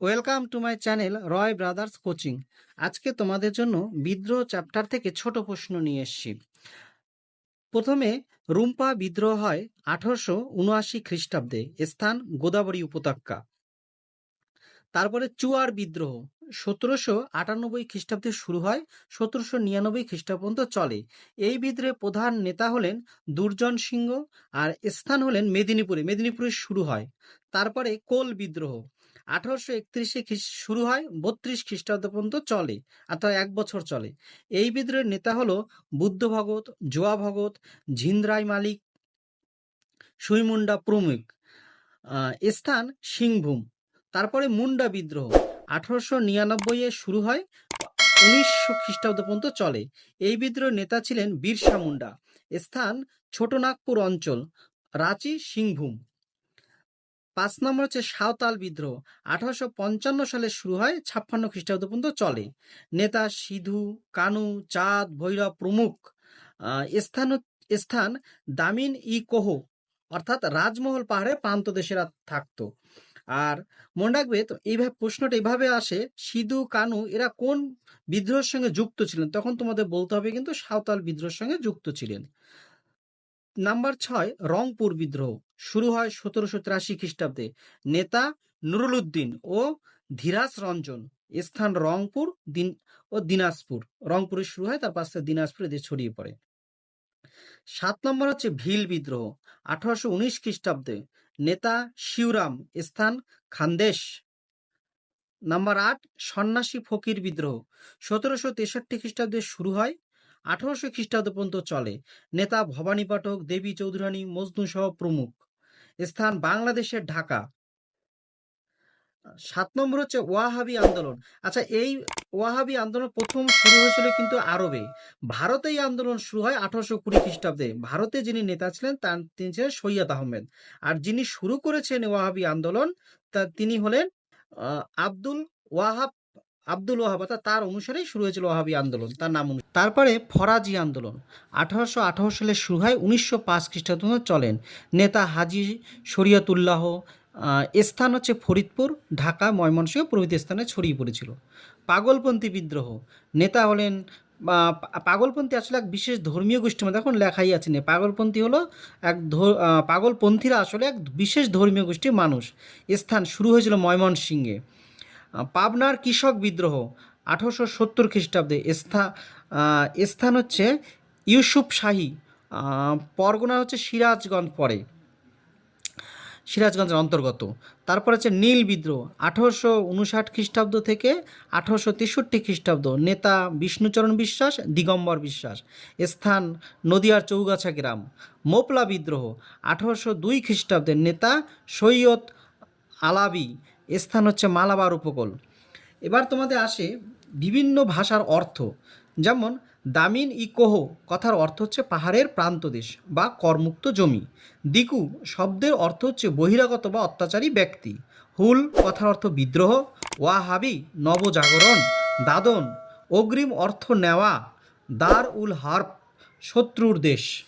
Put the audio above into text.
Welcome to my channel Roy brothers coaching আজকে তোমাদের জন্য বিদ্রোহ চ্যাপ্টার থেকে ছোট প্রশ্ন নিয়ে এসেছি। প্রথমে, রুম্পা বিদ্রোহ হয় আঠারোশো উনআশি খ্রিস্টাব্দে, স্থান গোদাবরী উপত্যকা। তারপরে চুয়ার বিদ্রোহ, সতেরোশো আটানব্বই খ্রিস্টাব্দে শুরু হয়, সতেরোশো নিরানব্বই খ্রিস্টাব্দ চলে। এই বিদ্রোহের প্রধান নেতা হলেন দুর্জন সিংহ আর স্থান হলেন মেদিনীপুরে। মেদিনীপুরে শুরু হয়। তারপরে কোল বিদ্রোহ আঠারোশো একত্রিশে শুরু হয় বত্রিশ খ্রিস্টাব্দ পর্যন্ত চলে অর্থাৎ এক বছর চলে। এই বিদ্রোহের নেতা হলো বুদ্ধ ভগত, জোয়া ভগত, ঝিন্দ্রাই মালিক, সুইমুন্ডা প্রমুখ। স্থান সিংভূম। তারপরে মুন্ডা বিদ্রোহ। আঠারোশো নিরানব্বই এ শুরু হয় উনিশশো খ্রিস্টাব্দ পর্যন্ত চলে। এই বিদ্রোহের নেতা ছিলেন বিরসা মুন্ডা। স্থান ছোটনাগপুর অঞ্চল, রাঁচি সিংভূম। পাঁচ নম্বর হচ্ছে সাঁওতাল বিদ্রোহ। আঠারোশো পঞ্চান্ন সালে শুরু হয়, ছাপ্পান্ন খ্রিস্টাব্দ পর্যন্ত চলে। নেতা সিধু, কানু, চাঁদ, ভৈরব প্রমুখ স্থান স্থান দামিন ই কোহ, অর্থাৎ রাজমহল পাহাড়ে প্রান্ত দেশেরা থাকতো। আর মনে রাখবে, তো এইভাবে প্রশ্নটা এইভাবে আসে, সিধু, কানু, এরা কোন বিদ্রোহের সঙ্গে যুক্ত ছিলেন? তখন তোমাদের বলতে হবে কিন্তু সাঁওতাল বিদ্রোহের সঙ্গে যুক্ত ছিলেন। নাম্বার ছয়, রংপুর বিদ্রোহ। শুরু হয় সতেরোশো তিরাশি খ্রিস্টাব্দে। নেতা নুরুল উদ্দিন ও ধীরাজ রঞ্জন। স্থান রংপুর, দিন, ও দিনাজপুর। রংপুরে শুরু হয় তার পাশে দিনাজপুর এদের ছড়িয়ে পড়ে। সাত নম্বর হচ্ছে ভিল বিদ্রোহ। আঠারোশো উনিশ খ্রিস্টাব্দে নেতা শিউরাম স্থান খান্দেশ। নাম্বার আট, সন্ন্যাসী ফকির বিদ্রোহ। সতেরোশো তেষট্টি খ্রিস্টাব্দে শুরু হয় আঠারোশো খ্রিস্টাব্দ পর্যন্ত চলে। নেতা ভবানী পাঠক, দেবী চৌধুরানী, মজনু সহ প্রমুখ। স্থান বাংলাদেশের ঢাকা। সাত নম্বর হচ্ছে ওয়াহাবি আন্দোলন। আচ্ছা এই ওয়াহাবি আন্দোলন প্রথম শুরু হয়েছিল কিন্তু আরবে। ভারতে এই আন্দোলন শুরু হয় আঠারোশো কুড়ি খ্রিস্টাব্দে। ভারতে যিনি নেতা ছিলেন, তার তিনি ছিলেন সৈয়দ আহমেদ। আর যিনি শুরু করেছেন ওয়াহাবি আন্দোলন, তা তিনি হলেন আব্দুল ওয়াহাব আব্দুল ওয়াহাব অর্থাৎ তার অনুসারেই শুরু হয়েছিল ওয়াহাবি আন্দোলন, তার নাম। তারপরে ফরাজি আন্দোলন। আঠারোশো আঠারো সালে শুরু হয় উনিশশো পাঁচ খ্রিস্টাব্দ চলেন নেতা হাজি শরিয়তুল্লাহ স্থান হচ্ছে ফরিদপুর, ঢাকা, ময়মনসিংহ, প্রভৃতি স্থানে ছড়িয়ে পড়েছিল। পাগলপন্থী বিদ্রোহ। নেতা হলেন পাগলপন্থী আসলে এক বিশেষ ধর্মীয় গোষ্ঠীর মধ্যে, এখন লেখাই আছে না পাগলপন্থী হলো এক পাগলপন্থীরা আসলে এক বিশেষ ধর্মীয় গোষ্ঠীর মানুষ। স্থান শুরু হয়েছিল ময়মনসিংহে। পাবনার কৃষক বিদ্রোহ, আঠারোশো সত্তর খ্রিস্টাব্দে স্থান স্থান হচ্ছে ইউসুফ শাহী পরগনা হচ্ছে সিরাজগঞ্জ পরে, সিরাজগঞ্জের অন্তর্গত। তারপর হচ্ছে নীল বিদ্রোহ, আঠারোশো উনষাট খ্রিস্টাব্দ থেকে আঠারোশো তেষট্টি খ্রিস্টাব্দ, নেতা বিষ্ণুচরণ বিশ্বাস, দিগম্বর বিশ্বাস। স্থান নদিয়ার চৌগাছা গ্রাম। মোপলা বিদ্রোহ, আঠারোশো দুই খ্রিস্টাব্দের নেতা সৈয়দ আলাবি স্থান হচ্ছে মালাবার উপকূল। এবার তোমাদের আসে বিভিন্ন ভাষার অর্থ। যেমন, দামিন ই কোহ কথার অর্থ হচ্ছে পাহাড়ের প্রান্তদেশ বা করমুক্ত জমি। দিকু শব্দের অর্থ হচ্ছে বহিরাগত বা অত্যাচারী ব্যক্তি। হুল কথার অর্থ বিদ্রোহ। ওয়াহাবি নবজাগরণ। দাদন অগ্রিম অর্থ নেওয়া। দার উল হার্প শত্রুর দেশ।